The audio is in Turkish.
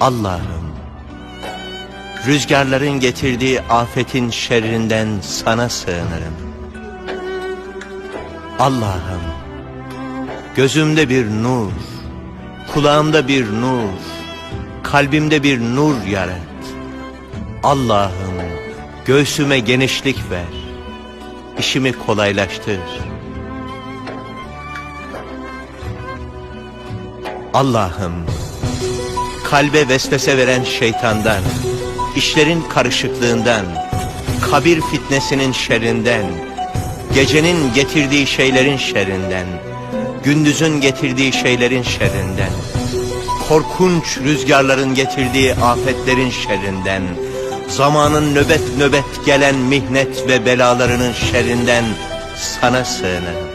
Allah'ım, rüzgarların getirdiği afetin şerrinden sana sığınırım. Allah'ım, gözümde bir nur, kulağımda bir nur, kalbimde bir nur yarat. Allah'ım, göğsüme genişlik ver, işimi kolaylaştır. Allah'ım, kalbe vesvese veren şeytandan, işlerin karışıklığından, kabir fitnesinin şerrinden, gecenin getirdiği şeylerin şerrinden, gündüzün getirdiği şeylerin şerrinden, korkunç rüzgarların getirdiği afetlerin şerrinden, zamanın nöbet nöbet gelen mihnet ve belalarının şerrinden sana sığınırım.